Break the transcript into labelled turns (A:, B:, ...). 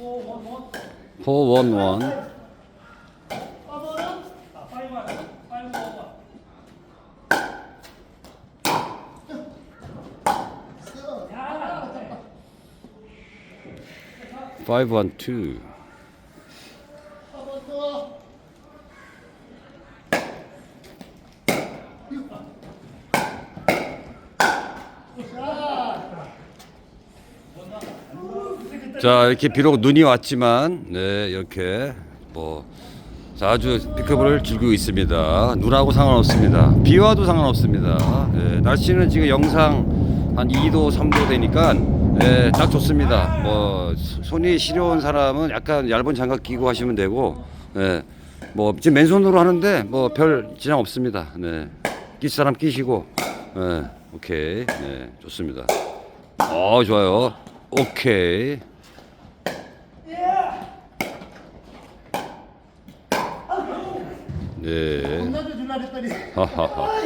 A: 411 Five one two. Five, one, two. 자 이렇게 비록 눈이 왔지만 네 이렇게 뭐 자, 아주 피크볼을 즐기고 있습니다. 눈하고 상관없습니다. 비 와도 상관없습니다. 네, 날씨는 지금 영상 한 2도 3도 되니까 네, 딱 좋습니다. 뭐 소- 손이 시려운 사람은 약간 얇은 장갑 끼고 하시면 되고 네, 뭐 지금 맨손으로 하는데 뭐 별 지장 없습니다. 네, 끼 사람 끼시고 네, 오케이 네, 좋습니다. 어 좋아요. 오케이. 네.
B: 줄라 했더니
A: 하하하.